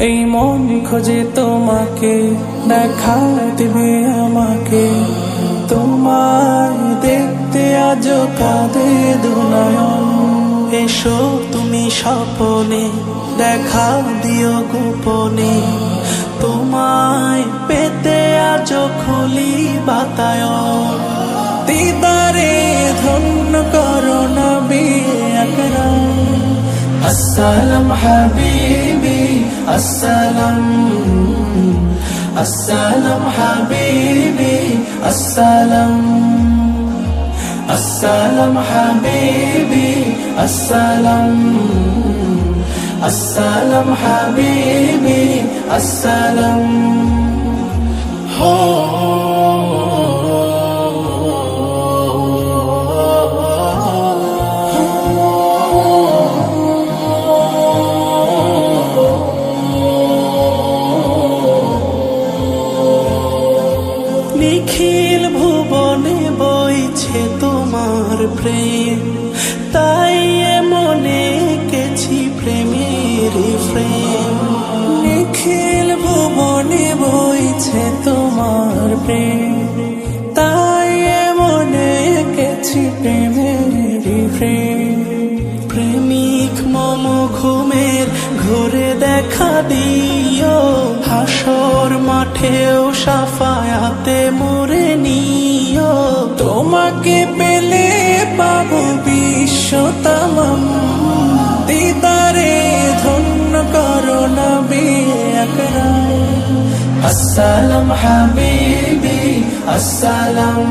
এই মন খোঁজে তোমাকে, দেখা দেবে আমাকে। তোমায় দেখতে আজ কাঁদে দুনয়ন। এসো তুমি স্বপনে, দেখা দিও গোপনে। তোমায় পেতে আজ খুলি বাতায়ন। দিদারে, ধন্য করো নবী আকরাম। আসসালাম হাবিবি। আসসালাম আসসালাম হাবিবি আসসালাম আসসালাম হাবিবি আসসালাম আসসালাম হাবিবি আসসালাম নিখিল ভুবনে বইছে তোমার প্রেম। তাই মনে কেছি প্রেমের প্রেম নিখিল ভুবনে বইছে তোমার প্রেম। তাই মনে কেছি প্রেমের প্রেম প্রেমিক মম ঘুমের ঘুরে দেখা দিও হাসর। মাঠেও সাফায়াতে মরে নিও। তোমাকে পেলে পাবো বিশ্ব তামাম। দিদারে ধন্য করো না বেকরাম আসসালাম হাবিবি, আসসালাম।